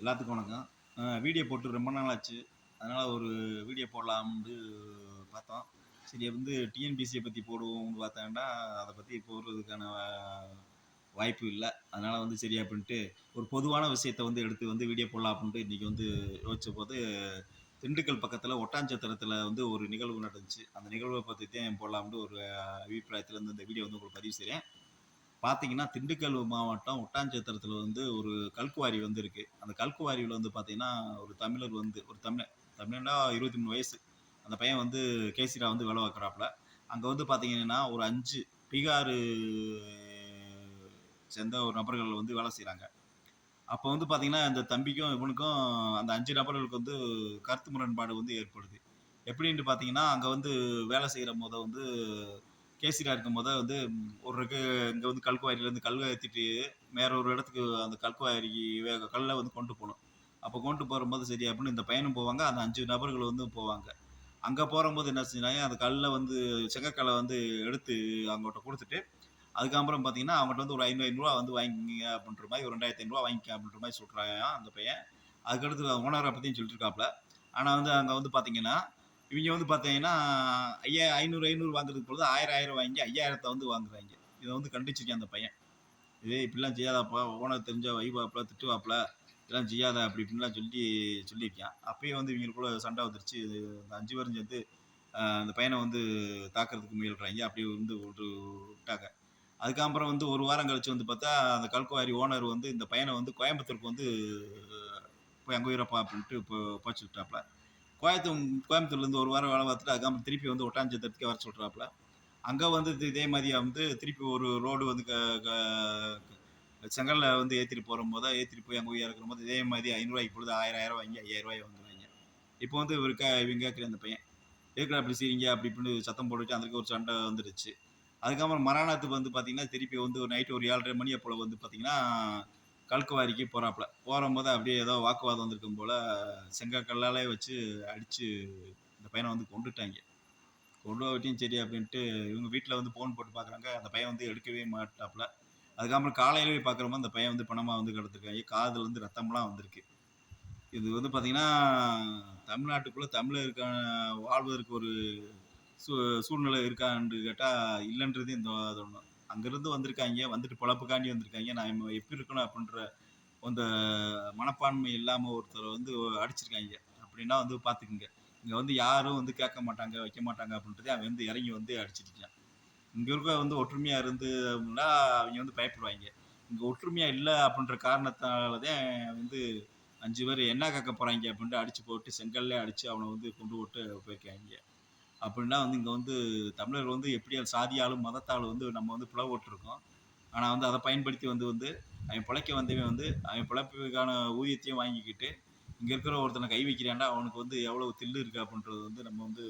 எல்லாத்துக்கும் வணக்கம். வீடியோ போட்டு ரொம்ப நாள் ஆச்சு அதனால் ஒரு வீடியோ போடலாம்னு பார்த்தோம். சரி வந்து டிஎன்பிசியை பற்றி போடுவோம்னு பார்த்தாண்டா அதை பற்றி போடுறதுக்கான வாய்ப்பு இல்லை. அதனால் வந்து சரி அப்படின்ட்டு ஒரு பொதுவான விஷயத்தை வந்து எடுத்து வந்து வீடியோ போடலாம் அப்படின்ட்டு இன்றைக்கி வந்து யோசிச்ச போது திண்டுக்கல் பக்கத்தில் ஒட்டாஞ்சத்திரத்தில் வந்து ஒரு நிகழ்வு நடந்துச்சு. அந்த நிகழ்வை பற்றி தான் போடலாம்னு ஒரு அபிப்பிராயத்தில் வந்து இருந்து இந்த வீடியோ வந்து உங்களுக்கு பதிவு செய்கிறேன் பார்த்தீங்கன்னா திண்டுக்கல் மாவட்டம் ஒட்டாஞ்சத்திரத்தில் வந்து ஒரு கல்குவாரி வந்து இருக்கு அந்த கல்குவாரியில் வந்து பார்த்தீங்கன்னா ஒரு தமிழர் வந்து ஒரு தமிழ் தமிழனா இருபத்தி மூணு வயசு. அந்த பையன் வந்து கேசிரா வந்து வேலை பார்க்குறாப்புல. அங்கே வந்து பார்த்தீங்கன்னா ஒரு அஞ்சு பீகாரு சேர்ந்த ஒரு நபர்கள் வந்து வேலை செய்கிறாங்க அப்போ வந்து பார்த்தீங்கன்னா இந்த தம்பிக்கும் இவனுக்கும் அந்த அஞ்சு நபர்களுக்கு வந்து கருத்து முரண்பாடு வந்து ஏற்படுது. எப்படின்ட்டு பார்த்தீங்கன்னா அங்கே வந்து வேலை செய்கிற போத வந்து கேசிரா இருக்கும் போத வந்து ஒரு இங்கே வந்து கல்குவாரியிலேருந்து கல்லை ஏற்றிட்டு வேற ஒரு இடத்துக்கு அந்த கல்குவாரிக்கு வே- கல்லை வந்து கொண்டு போகணும். அப்போ கொண்டு போகும்போது சரி அப்படின்னு இந்த பையனும் போவாங்க அந்த அஞ்சு நபர்கள் வந்து போவாங்க. அங்கே போகும்போது என்ன செஞ்சாங்க அந்த கல்லை வந்து செங்கக்கல்லை வந்து எடுத்து அவங்ககிட்ட கொடுத்துட்டு அதுக்கப்புறம் பார்த்தீங்கன்னா அவங்ககிட்ட வந்து ஒரு ஐநூறு ஐநூறுரூவா வந்து வாங்கிங்க அப்படின்ற மாதிரி ஒரு ரெண்டாயிரத்தி ஐநூறுரூவா வாங்கிக்க அப்படின்ற மாதிரி சொல்கிறாங்க அந்த பையன். அதுக்கடுத்து ஓனரை பற்றியும் சொல்லிட்டு இருக்காப்புல ஆனால் வந்து அங்கே வந்து பார்த்தீங்கன்னா இவங்க வந்து பார்த்தீங்கன்னா ஐயா ஐநூறு ஐநூறு வாங்குறதுக்கு பொழுது ஆயிரம் ஆயிரம் வாங்கி ஐயாயிரத்தை வந்து வாங்குறாங்க. இதை வந்து கண்டிச்சிருக்கேன் அந்த பையன். இதே இப்படிலாம் செய்யாதாப்பா ஓனர் தெரிஞ்ச வைவாப்புல திட்டுவாப்புல இதெல்லாம் செய்யாத அப்படி இப்படின்லாம் சொல்லி சொல்லியிருக்கேன். அப்பயே வந்து இவங்களுக்குள்ள சண்டை வந்துருச்சு. இந்த அந்த அஞ்சு பேரும் சேர்ந்து அந்த பையனை வந்து தாக்குறதுக்கு முயல்றாங்க. அப்படி வந்து ஒரு விட்டாங்க. அதுக்கப்புறம் வந்து ஒரு வாரம் கழிச்சு வந்து பார்த்தா அந்த கல்குவாரி ஓனர் வந்து இந்த பையனை வந்து கோயம்புத்தூருக்கு வந்து போய் அங்கே உயிரப்பா அப்படின்ட்டு இப்போ போச்சு விட்டாப்புல. கோயம்புத்தூர் கோயம்புத்தூர்லேருந்து ஒரு வாரம் வேலை பார்த்துட்டு அதுக்கப்புறம் திருப்பி வந்து ஒட்டாஞ்சத்திரத்துக்கே வர சொல்கிறாப்புல அங்கே வந்து இதே மாதிரியா வந்து திருப்பி ஒரு ரோடு வந்து க க செங்கல்ல வந்து ஏற்றிட்டு போகிற போது ஏற்றிட்டு போய் அங்கே போய் இறக்குற போது இதே மாதிரி ஐநூறுரூவாய்க்கு பொழுது ஆயிரம் ஆயிரம் வாங்கி ஐயாயிரம் ரூபாய் வாங்குறாங்க. இப்போ வந்து இவருக்க இவங்க கேட்குற அந்த பையன் இருக்கிற அப்படி செய்றீங்க அப்படி இப்படின்னு சத்தம் போட்டுட்டு அதுக்கு ஒரு சண்டை வந்துடுச்சு அதுக்கப்புறம் மரணத்துக்கு வந்து பார்த்தீங்கன்னா திருப்பி வந்து ஒரு நைட்டு ஒரு ஏழரை மணியை போல் வந்து பார்த்தீங்கன்னா கல்குவாரிக்கு போகிறாப்புல போகும்போது அப்படியே ஏதோ வாக்குவாதம் வந்திருக்கும் போல் செங்கக்கல்லாலே வச்சு அடித்து இந்த பையனை வந்து கொண்டுட்டாங்க கொண்டு வட்டியும் சரி அப்படின்ட்டு இவங்க வீட்டில் வந்து ஃபோன் போட்டு பார்க்குறாங்க அந்த பையன் வந்து எடுக்கவே மாட்டாப்புல. அதுக்கப்புறம் காலையில் போய் அந்த பையன் வந்து பணமாக வந்து கிடந்திருக்காங்க காதில் வந்து ரத்தம்லாம் வந்திருக்கு. இது வந்து பார்த்திங்கன்னா தமிழ்நாட்டுக்குள்ளே தமிழருக்கான வாழ்வதற்கு ஒரு சூ சூழ்நிலை இருக்கான்னு கேட்டால் இல்லைன்றது இந்த ஒன்று அங்கேருந்து வந்திருக்காங்க வந்துட்டு பொழப்புக்காண்டி வந்திருக்காங்க. நான் எப்படி இருக்கணும் அப்படின்ற அந்த மனப்பான்மை இல்லாமல் ஒருத்தரை வந்து அடிச்சிருக்காங்க. அப்படின்னா வந்து பார்த்துக்குங்க இங்கே வந்து யாரும் வந்து கேட்க மாட்டாங்க வைக்க மாட்டாங்க அப்படின்றதே அவன் வந்து இறங்கி வந்து அடிச்சிருக்கான் இங்கே இருக்க வந்து ஒற்றுமையாக இருந்து அவங்க வந்து பயப்படுவாங்க. இங்கே ஒற்றுமையாக இல்லை அப்படின்ற காரணத்தால தான் வந்து அஞ்சு பேர் என்ன கேட்க போகிறாங்க அப்படின்ட்டு அடித்து போட்டு செங்கல்லே அடித்து அவனை வந்து கொண்டு விட்டு போயிருக்காங்க அப்படின்னா வந்து இங்கே வந்து தமிழர் வந்து எப்படி சாதியாலும் மதத்தாலும் வந்து நம்ம வந்து பிளவுட்ருக்கோம் ஆனால் வந்து அதை பயன்படுத்தி வந்து வந்து அவன் பிழைக்க வந்தவன் வந்து அவன் பிழைப்புக்கான ஊதியத்தையும் வாங்கிக்கிட்டு இங்கே இருக்கிற ஒருத்தனை கை வைக்கிறான்டா அவனுக்கு வந்து எவ்வளோ தில்லு இருக்கு அப்படின்றது வந்து நம்ம வந்து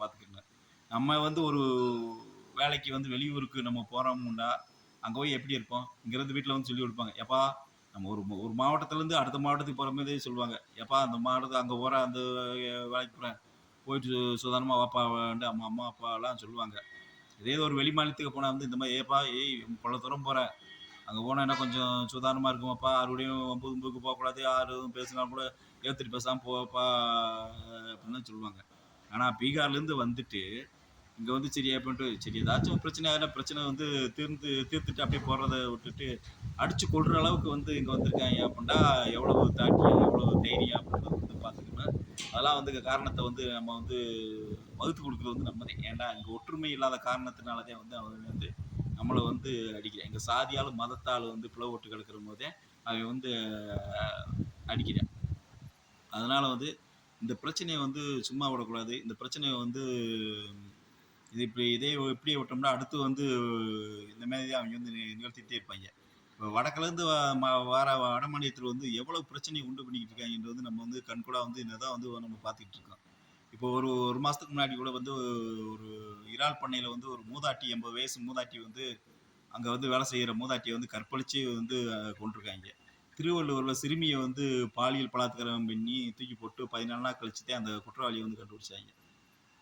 பார்த்துக்கணும். நம்ம வந்து ஒரு வேலைக்கு வந்து வெளியூருக்கு நம்ம போகிறோம்னா அங்கே போய் எப்படி இருப்போம்? இங்கேருந்து வீட்டில் வந்து சொல்லி கொடுப்பாங்க. எப்பா நம்ம ஒரு ஒரு மாவட்டத்துலேருந்து அடுத்த மாவட்டத்துக்கு போகிற மாதிரி சொல்லுவாங்க. எப்பா அந்த மாவட்டத்துக்கு அங்கே போகிற அந்த வேலைக்கு போகிறேன் போயிட்டு சுதாரணமாக வாப்பா வந்து அம்மா அம்மா அப்பாலாம் சொல்லுவாங்க. இதே ஒரு வெளி மாநிலத்துக்கு போனால் வந்து இந்த மாதிரி ஏப்பா ஏய் பல தூரம் போகிறேன் அங்கே போனால் என்ன கொஞ்சம் சுதாரணமாக இருக்குமாப்பா? யாரோடையும் ஒம்பது ஒம்பதுக்கு போகக்கூடாது. யாரும் பேசினாலும் கூட ஏற்றுட்டு பேசாமல் போப்பா அப்படின்னு சொல்லுவாங்க. ஆனால் பீகார்லேருந்து வந்துட்டு இங்கே வந்து சரி அப்படின்ட்டு சரி ஏதாச்சும் பிரச்சனை ஆகினா பிரச்சனை வந்து தீர்ந்து தீர்த்துட்டு அப்படியே போடுறத விட்டுட்டு அடித்து கொள்கிற அளவுக்கு வந்து இங்கே வந்திருக்காங்க அப்படின்னா எவ்வளோ தாட்டியம் எவ்வளோ தைரியம் அப்படின்னு வந்து பார்த்துக்கணும். அதெல்லாம் வந்து காரணத்தை வந்து நம்ம வந்து வகுத்து கொடுக்குறது வந்து நம்ம தான். ஏன்டா இங்கே ஒற்றுமை இல்லாத காரணத்தினாலதே வந்து அவங்க வந்து நம்மளை வந்து அடிக்கிறேன். எங்கள் சாதியாலும் மதத்தால் வந்து பிளவுட்டு கிடக்கிற போதே அவன் வந்து அடிக்கிறேன். அதனால் வந்து இந்த பிரச்சனையை வந்து சும்மா விடக்கூடாது. இந்த பிரச்சனையை வந்து இது இப்படி இதே இப்படியே விட்டோம்னா அடுத்து வந்து இந்த மாதிரி அவங்க வந்து நிகழ்த்திட்டே இருப்பாங்க. வடக்குலேருந்து வர வட மாநிலத்தில் வந்து எவ்வளோ பிரச்சனையை உண்டு பண்ணிக்கிட்டு இருக்காங்கன்றது வந்து நம்ம வந்து கண்கூடாக வந்து என்னதான் வந்து நம்ம பார்த்துக்கிட்டு இருக்கோம். இப்போ ஒரு ஒரு மாதத்துக்கு முன்னாடி கூட வந்து ஒரு இறால் பண்ணையில் வந்து ஒரு மூதாட்டி எண்பது வயசு மூதாட்டி வந்து அங்கே வந்து வேலை செய்கிற மூதாட்டியை வந்து கற்பழித்து வந்து கொண்டிருக்காங்க திருவள்ளூரில் சிறுமியை வந்து பாலியல் பலாத்காரம் பண்ணி தூக்கி போட்டு பதினாலு நாள் கழிச்சு தான் அந்த குற்றவாளியை வந்து கண்டுபிடிச்சாங்க.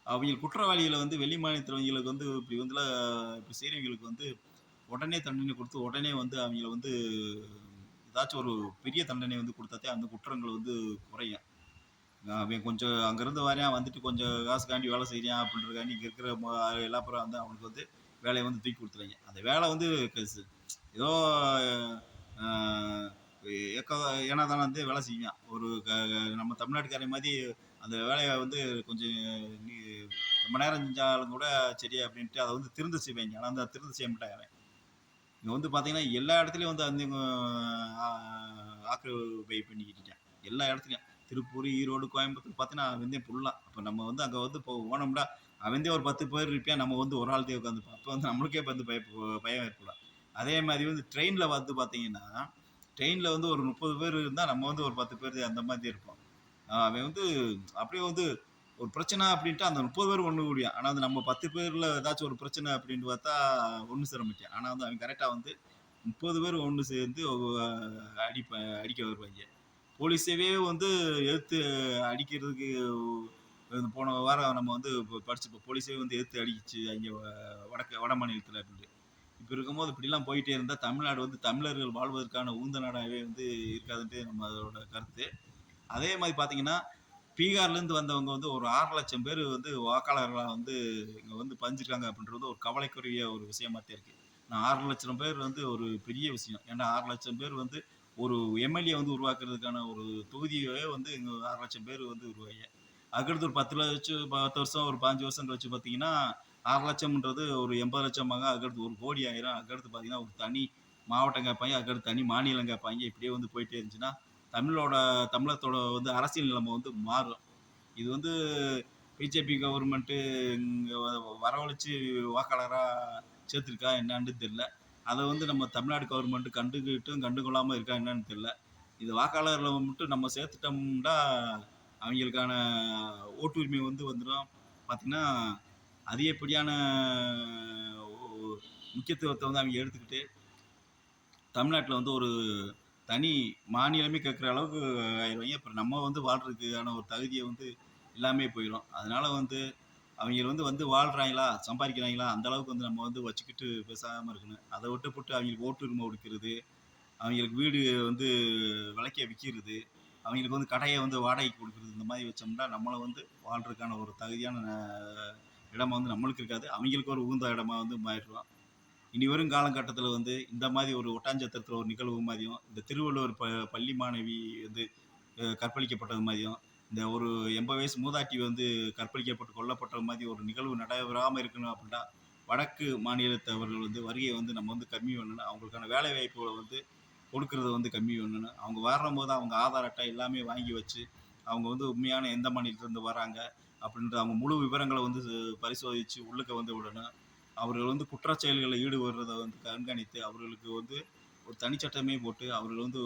அவங்க குற்றவாளிகளை வந்து வெளி மாநிலத்தவங்களுக்கு வந்து இப்படி வந்து இப்படி செய்கிறவங்களுக்கு வந்து உடனே தண்டனை கொடுத்து உடனே வந்து அவங்கள வந்து ஏதாச்சும் ஒரு பெரிய தண்டனை வந்து கொடுத்தாத்தே அந்த குற்றங்கள் வந்து குறையும் அவன் கொஞ்சம் அங்கேருந்து வரையான் வந்துட்டு கொஞ்சம் காசுக்காண்டி வேலை செய்கிறான் அப்படின்றக்காண்டி இங்கே இருக்கிற எல்லா பேரும் வந்து அவனுக்கு வந்து வேலையை வந்து தூக்கி கொடுத்துறாங்க. அந்த வேலை வந்து கசு- ஏதோ ஏக்க ஏன்னா தானே வந்து வேலை செய்வான். ஒரு க- நம்ம தமிழ்நாட்டுக்காரன் மாதிரி அந்த வேலையை வந்து கொஞ்சம் நீ ரொம்ப நேரம் செஞ்சாலும் கூட சரி அப்படின்ட்டு அதை வந்து திருந்து செய்வாங்க. ஆனால் அந்த திருந்து செய்ய மாட்டாங்க இங்கே வந்து பார்த்தீங்கன்னா எல்லா இடத்துலையும் வந்து அந்த ஆக்கிரமிப்பை பண்ணிக்கிட்டு இருக்கான். எல்லா இடத்துலையும். திருப்பூர் ஈரோடு கோயம்புத்தூர் பார்த்தீங்கன்னா அவன் ஃபுல்லாக அப்போ நம்ம வந்து அங்கே வந்து இப்போ போனோம்னா அவன் ஒரு பத்து பேர் இருப்பேன் நம்ம வந்து ஒரு ஆள்தே உட்காந்து அப்போ வந்து நம்மளுக்கே வந்து பய பயம் ஏற்படும். அதே மாதிரி வந்து ட்ரெயினில் வந்து பார்த்தீங்கன்னா ட்ரெயினில் வந்து ஒரு முப்பது பேர் இருந்தால் நம்ம வந்து ஒரு பத்து பேர் அந்த மாதிரி இருப்போம். அவன் வந்து அப்படியே வந்து ஒரு பிரச்சனை அப்படின்ட்டு அந்த முப்பது பேர் ஒன்று கூடியா? ஆனால் வந்து நம்ம பத்து பேரில் ஏதாச்சும் ஒரு பிரச்சனை அப்படின்ட்டு பார்த்தா ஒன்று சேர மாட்டேன் ஆனால் வந்து அவன் கரெக்டாக வந்து முப்பது பேர் ஒன்று சேர்ந்து அடிப்ப அடிக்க வருவாங்க. போலீஸவே வந்து எழுத்து அடிக்கிறதுக்கு போன வாரம் நம்ம வந்து படிச்சுப்போம் போலீஸே வந்து எழுத்து அடிச்சு அங்கே வடக்கு வட மாநிலத்தில் அப்படின்ட்டு இப்போ இருக்கும்போது இப்படிலாம் போயிட்டே இருந்தால் தமிழ்நாடு வந்து தமிழர்கள் வாழ்வதற்கான உந்த நாடாகவே வந்து இருக்காதுன்ட்டு நம்ம அதோட கருத்து. அதே மாதிரி பார்த்தீங்கன்னா பீகார்லேருந்து வந்தவங்க வந்து ஒரு ஆறு லட்சம் பேர் வந்து வாக்காளர்களாக வந்து இங்கே வந்து பதிஞ்சிருக்காங்க அப்படின்றது ஒரு கவலைக்குரிய ஒரு விஷயமா இருக்குது நான் ஆறு லட்சம் பேர் வந்து ஒரு பெரிய விஷயம். ஏன்னா ஆறு லட்சம் பேர் வந்து ஒரு எம்எல்ஏ வந்து உருவாக்குறதுக்கான ஒரு தொகுதியே வந்து இங்கே ஆறு லட்சம் பேர் வந்து உருவாங்க அதுக்கடுத்து ஒரு பத்து லட்சம் பத்து வருஷம் ஒரு பாஞ்சு வருஷம் கழிச்சு பார்த்தீங்கன்னா ஆறு லட்சம்ன்றது ஒரு எண்பது லட்சமாக அதுக்கடுத்து ஒரு கோடி ஆயிரம். அதுக்கடுத்து பார்த்தீங்கன்னா ஒரு தனி மாவட்டம் கேட்பாங்க அதுக்கடுத்து தனி மாநிலம் கேட்பாங்க இப்படியே வந்து போயிட்டே இருந்துச்சுன்னா தமிழோட தமிழத்தோட வந்து அரசியல் நிலைமை வந்து மாறும். இது வந்து பிஜேபி கவர்மெண்ட்டு இங்கே வரவழைச்சு வாக்காளராக சேர்த்துருக்கா என்னான்னு தெரில அதை வந்து நம்ம தமிழ்நாடு கவர்மெண்ட்டு கண்டுக்கிட்டும் கண்டுகொள்ளாமல் இருக்கா என்னன்னு தெரில இது வாக்காளர்களை மட்டும் நம்ம சேர்த்துட்டோம்னா அவங்களுக்கான ஓட்டுரிமை வந்து வந்துடும் பார்த்திங்கன்னா அதிகப்படியான முக்கியத்துவத்தை வந்து அவங்க எடுத்துக்கிட்டு தமிழ்நாட்டில் வந்து ஒரு தனி மாநிலமே கேட்குற அளவுக்கு ஆயிடுவாங்க அப்புறம் நம்ம வந்து வாழ்கிறதுக்கான ஒரு தகுதியை வந்து எல்லாமே போயிடும் அதனால் வந்து அவங்க வந்து வந்து வாழ்கிறாங்களா சம்பாதிக்கிறாங்களா அந்த அளவுக்கு வந்து நம்ம வந்து வச்சுக்கிட்டு பேசாமல் இருக்கணும். அதை விட்டு போட்டு அவங்களுக்கு ஓட்டுரிமை கொடுக்கறது அவங்களுக்கு வீடு வந்து விலைக்க விற்கிறது அவங்களுக்கு வந்து கடையை வந்து வாடகைக்கு கொடுக்குறது இந்த மாதிரி வச்சோம்னா நம்மளை வந்து வாழ்றதுக்கான ஒரு தகுதியான இடமா வந்து நம்மளுக்கு இருக்காது. அவங்களுக்கு ஒரு உகுந்த இடமா வந்து மாறிடுவோம் இனி வரும் காலகட்டத்தில் வந்து இந்த மாதிரி ஒரு ஒட்டாஞ்சத்திரத்தில் ஒரு நிகழ்வு மாதிரியும் இந்த திருவள்ளுவர் ப பள்ளி மாணவி வந்து கற்பழிக்கப்பட்டது மாதிரியும் இந்த ஒரு எண்பது வயசு மூதாட்டி வந்து கற்பழிக்கப்பட்டு கொல்லப்பட்ட மாதிரி ஒரு நிகழ்வு நடைபெறாமல் இருக்கணும் அப்படின்னா வடக்கு மாநிலத்தவர்கள் வந்து வருகையை வந்து நம்ம வந்து கம்மி பண்ணணும். அவங்களுக்கான வேலை வாய்ப்புகளை வந்து கொடுக்கறத வந்து கம்மி பண்ணணும். அவங்க வரும்போது அவங்க ஆதார் அட்டை எல்லாமே வாங்கி வச்சு அவங்க வந்து உண்மையான எந்த மாநிலத்திலேருந்து வராங்க அப்படின்ற அவங்க முழு விவரங்களை வந்து பரிசோதித்து உள்ளுக்க வந்து விடணும். அவர்கள் வந்து குற்றச்செயல்களில் ஈடுபடுறதை வந்து கண்காணித்து அவர்களுக்கு வந்து ஒரு தனிச்சட்டமே போட்டு அவர்கள் வந்து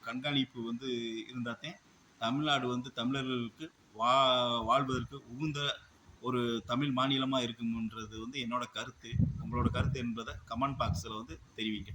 கண்காணிப்பு வந்து இருந்தால்தான் தமிழ்நாடு வந்து தமிழர்களுக்கு வா வாழ்வதற்கு உகுந்த ஒரு தமிழ் மாநிலமாக இருக்கும்ன்றது வந்து என்னோட கருத்து. உங்களோட கருத்து என்பதை கமெண்ட் பாக்ஸில் வந்து தெரிவிங்க.